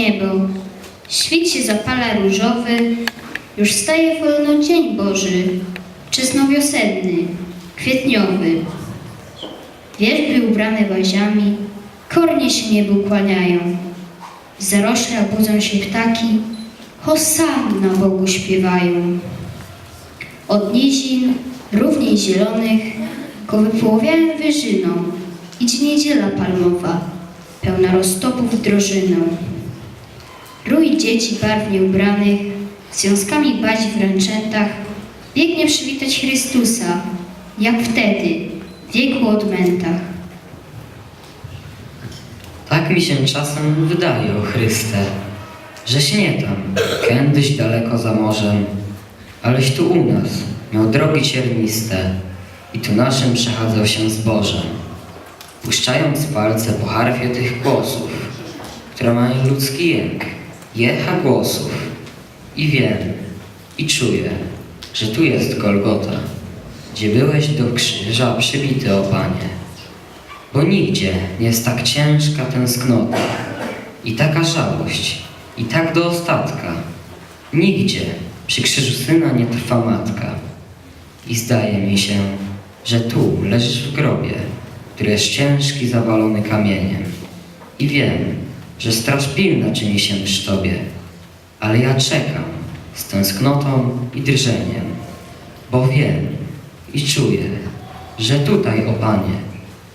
Jaśnieć niebo, świt się zapala różowy, już staje wolno dzień Boży, wczesnowiosenny, kwietniowy. Wierzby ubrane łaziami, kornie się niebu kłaniają. Z zarośla budzą się ptaki, Hosanna Bogu śpiewają. Od nizin, równiej zielonych, go wypłowiają wyżyną. Idzie niedziela palmowa, pełna roztopów drożyną. Dzieci barwnie ubranych, związkami bazi w ręczętach, biegnie przywitać Chrystusa, jak wtedy, w wieku odmętach. Tak mi się czasem wydaje, o Chryste, żeś nie tam, kiedyś daleko za morzem, aleś tu u nas miał drogi cierniste i tu naszym przechadzał się zbożem, puszczając palce po harfie tych głosów, które mają ludzki jęk, jecha głosów i wiem i czuję, że tu jest Golgota, gdzie byłeś do krzyża przybity, o Panie. Bo nigdzie nie jest tak ciężka tęsknota i taka żałość i tak do ostatka. Nigdzie przy krzyżu syna nie trwa matka. I zdaje mi się, że tu leżysz w grobie, który jest ciężki, zawalony kamieniem. I wiem, że straż pilna czyni się przy tobie, ale ja czekam z tęsknotą i drżeniem, bo wiem i czuję, że tutaj, o Panie,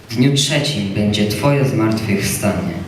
w dniu trzecim będzie Twoje zmartwychwstanie.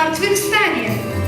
Naszej zmartwychwstanie.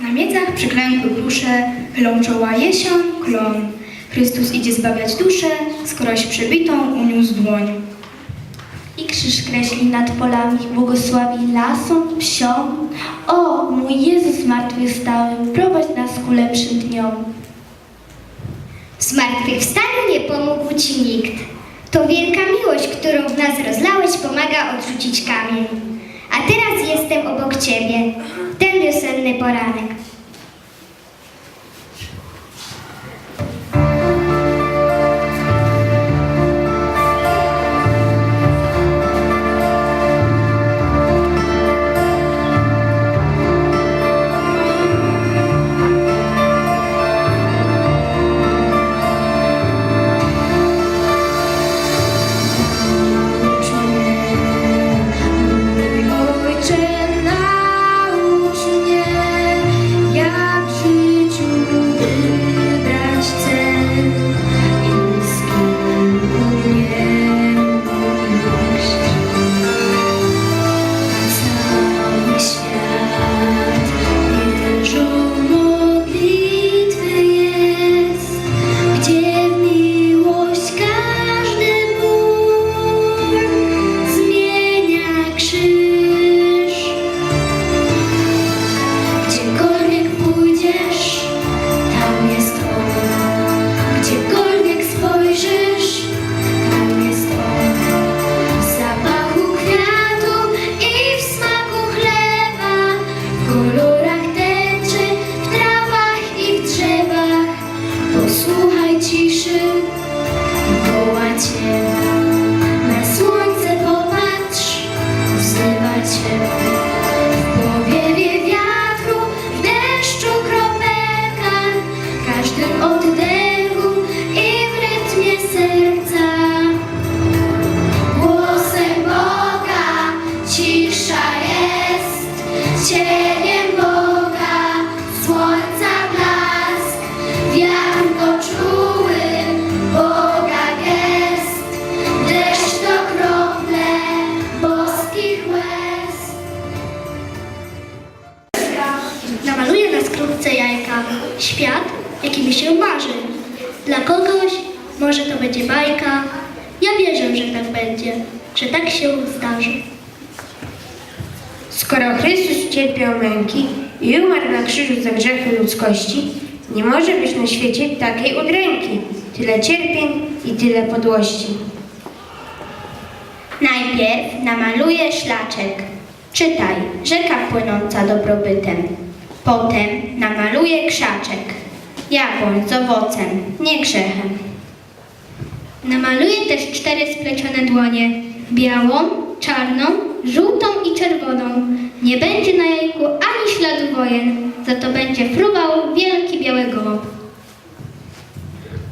Na miedzach przyklękły grusze, chylą czoła jesion, klon. Chrystus idzie zbawiać duszę, skoroś przebitą uniósł dłoń. I krzyż kreśli nad polami, błogosławi lasom, psiom. O, mój Jezus zmartwychwstały, prowadź nas ku lepszym dniom. Zmartwychwstaniu nie pomógł Ci nikt. To wielka miłość, którą w nas rozlałeś, pomaga odrzucić kamień. A teraz jestem obok Ciebie, ten wiosenny poranek. Że tak się zdarzy. Skoro Chrystus cierpiał męki i umarł na krzyżu za grzechy ludzkości, nie może być na świecie takiej udręki. Tyle cierpień i tyle podłości. Najpierw namaluję szlaczek. Czytaj, rzeka płynąca dobrobytem. Potem namaluję krzaczek. Jabłoń z owocem, nie grzechem. Namaluję też cztery splecione dłonie. Białą, czarną, żółtą i czerwoną. Nie będzie na jajku ani śladu wojen, za to będzie fruwał wielki biały gołąb.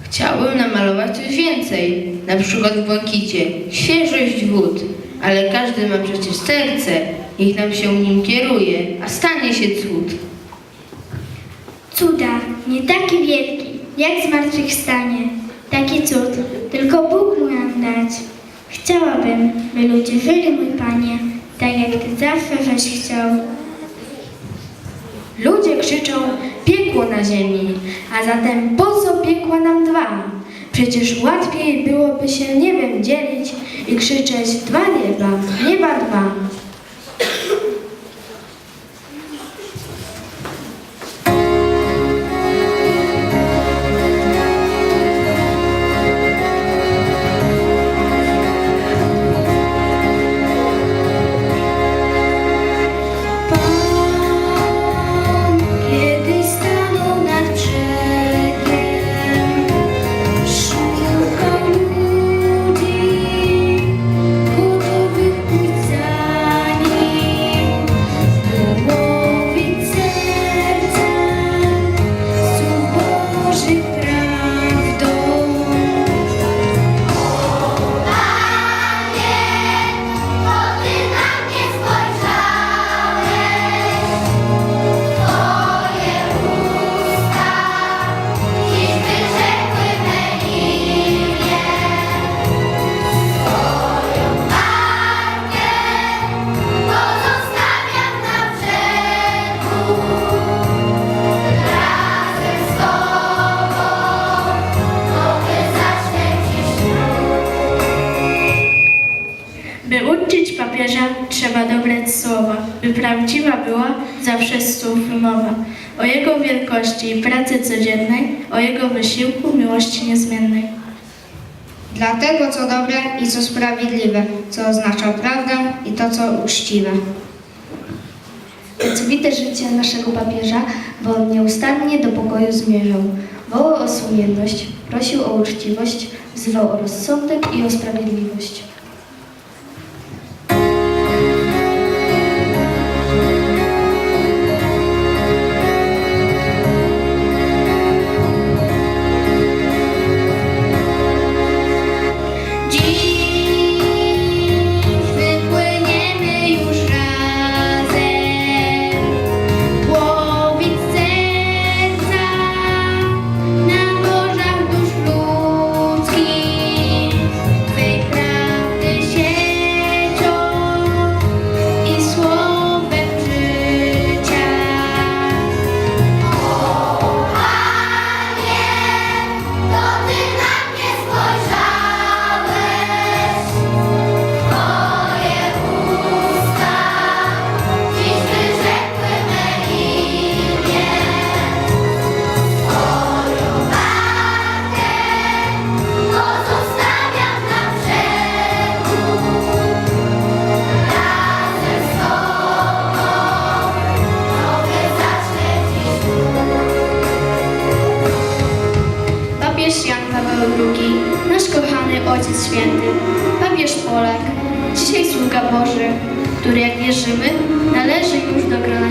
Chciałbym namalować coś więcej, na przykład w błękicie, świeżość wód, ale każdy ma przecież serce, niech nam się nim kieruje, a stanie się cud. Cuda, nie taki wielki, jak zmartwychwstanie. Taki cud, tylko Bóg mu nam dać. Chciałabym, by ludzie żyli, mój Panie, tak jak Ty zawsze żeś chciał. Ludzie krzyczą piekło na ziemi, a zatem po co piekła nam dwa? Przecież łatwiej byłoby się niebem dzielić i krzyczeć dwa nieba, nieba dwa. Wielkości i pracy codziennej, o jego wysiłku, miłości niezmiennej. Dla tego, co dobre i co sprawiedliwe, co oznacza prawdę i to, co uczciwe. Pracowite życie naszego papieża, bo on nieustannie do pokoju zmierzał. Wołał o sumienność, prosił o uczciwość, wzywał o rozsądek i o sprawiedliwość.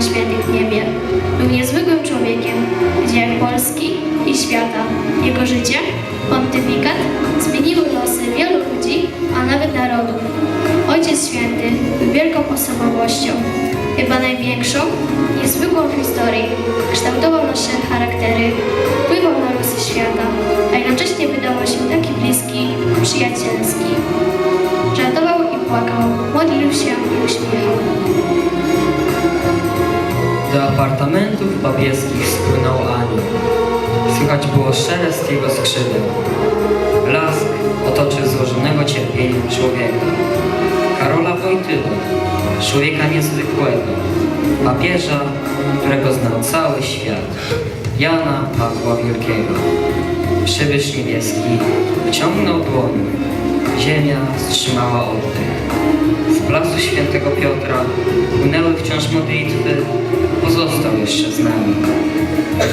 Grona świętych niebie. Był niezwykłym człowiekiem dziejach Polski i świata. Jego życie, pontyfikat zmieniły losy wielu ludzi, a nawet narodów. Ojciec Święty był wielką osobowością, chyba największą, niezwykłą w historii. Kształtował nasze charaktery, wpływał na losy świata, a jednocześnie wydawał się taki bliski, przyjacielski. Żartował i płakał, modlił się i uśmiechał. Do apartamentów papieskich spłynął anioł. Słychać było szelest jego skrzydeł. Blask otoczył złożonego cierpieniem człowieka. Karola Wojtyły, człowieka niezwykłego, papieża, którego znał cały świat, Jana Pawła Wielkiego. Przybysz niebieski wyciągnął dłoń, ziemia wstrzymała oddech. Z placu świętego Piotra płynęły wciąż modlitwy, pozostał jeszcze z nami.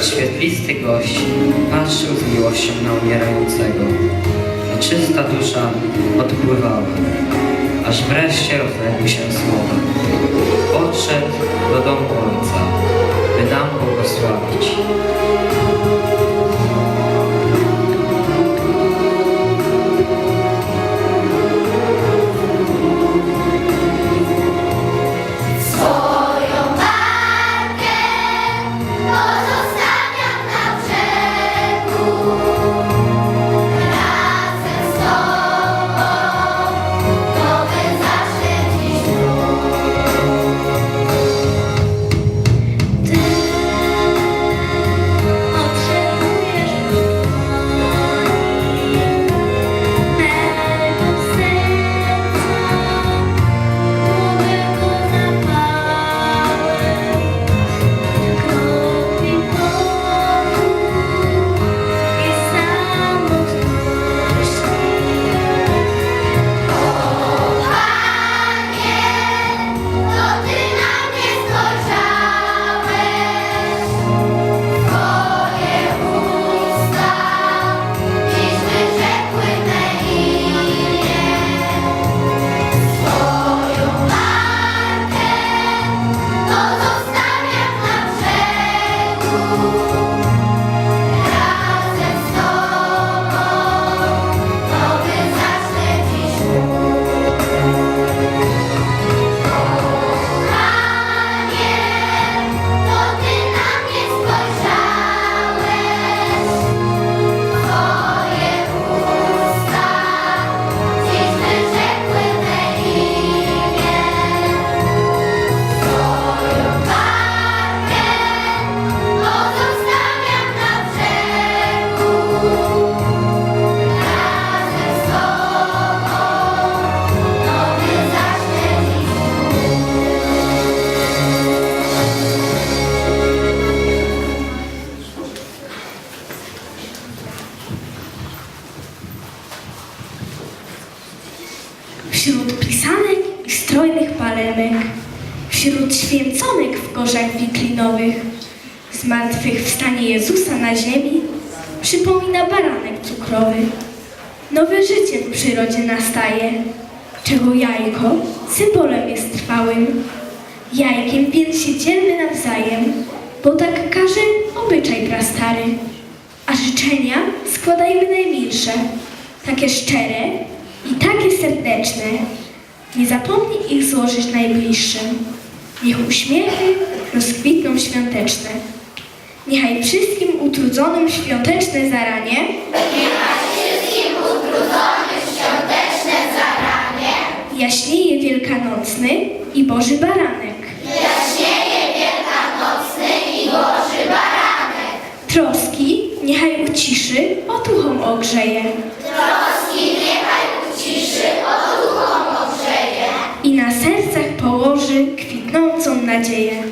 Świetlisty gość patrzył z miłością na umierającego, a czysta dusza odpływała, aż wreszcie rozległy się słowa. Odszedł do domu Ojca, by nam błogosławić. Na ziemi przypomina baranek cukrowy. Nowe życie w przyrodzie nastaje, czego jajko symbolem jest trwałym. Jajkiem więc się dzielmy nawzajem, bo tak każe obyczaj prastary. A życzenia składajmy najmilsze, takie szczere i takie serdeczne. Nie zapomnij ich złożyć najbliższym. Niech uśmiechy rozkwitną świąteczne. Niechaj wszystkim utrudzonym świąteczne zaranie jaśnieje wielkanocny i Boży baranek. Troski niechaj uciszy, otuchom ogrzeje. Troski niechaj uciszy, otuchom ogrzeje. I na sercach położy kwitnącą nadzieję.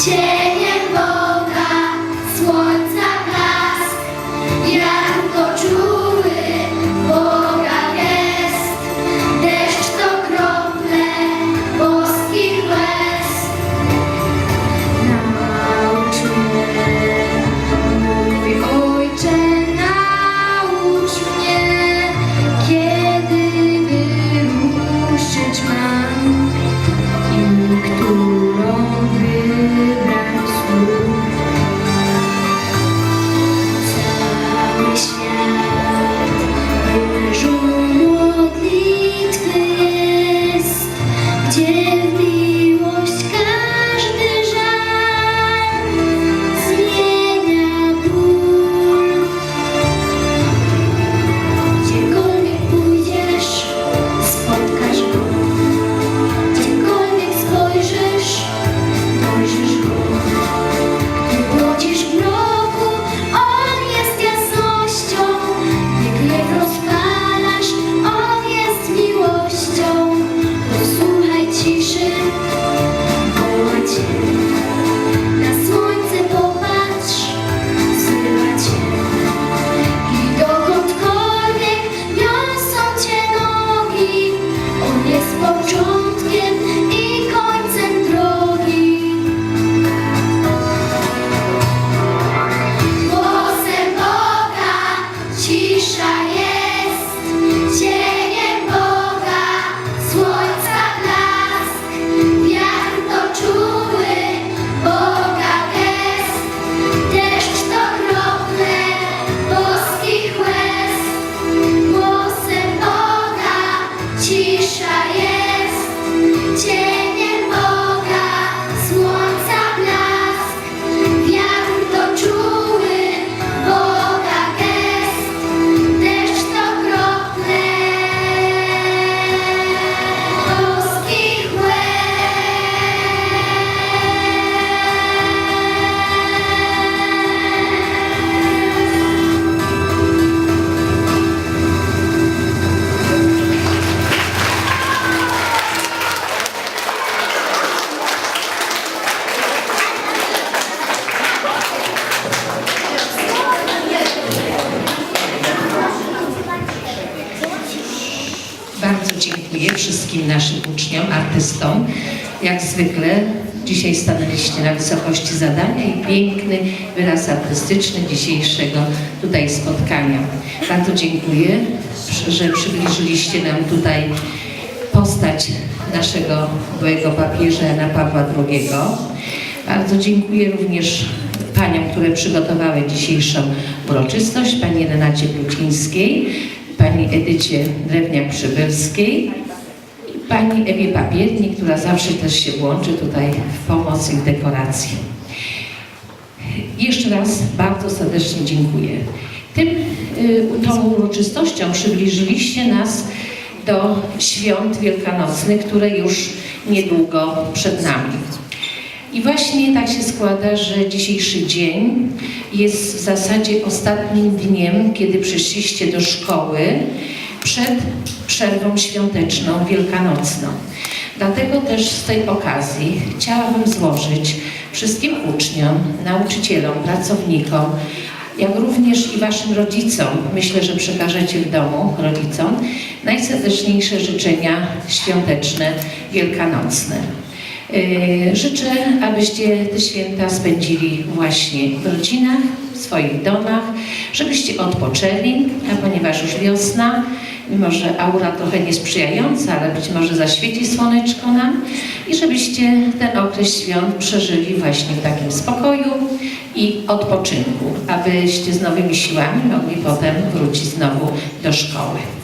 谢。Wysokości zadania i piękny wyraz artystyczny dzisiejszego tutaj spotkania. Bardzo dziękuję, że przybliżyliście nam tutaj postać naszego byłego papieża Jana Pawła II. Bardzo dziękuję również paniom, które przygotowały dzisiejszą uroczystość, pani Renacie Plucińskiej, pani Edycie Drewniak-Przybylskiej pani Ewie Papierni, która zawsze też się włączy tutaj w pomoc i w dekorację. Jeszcze raz bardzo serdecznie dziękuję. Tym, y, tą uroczystością przybliżyliście nas do świąt wielkanocnych, które już niedługo przed nami. I właśnie tak się składa, że dzisiejszy dzień jest w zasadzie ostatnim dniem, kiedy przyszliście do szkoły przed przerwą świąteczną, wielkanocną. Dlatego też z tej okazji chciałabym złożyć wszystkim uczniom, nauczycielom, pracownikom, jak również i Waszym rodzicom, myślę, że przekażecie w domu rodzicom, najserdeczniejsze życzenia świąteczne, wielkanocne. Yy, Życzę, abyście te święta spędzili właśnie w rodzinach, w swoich domach, żebyście odpoczęli, ponieważ już wiosna, mimo że aura trochę niesprzyjająca, ale być może zaświeci słoneczko nam i żebyście ten okres świąt przeżyli właśnie w takim spokoju i odpoczynku, abyście z nowymi siłami mogli potem wrócić znowu do szkoły.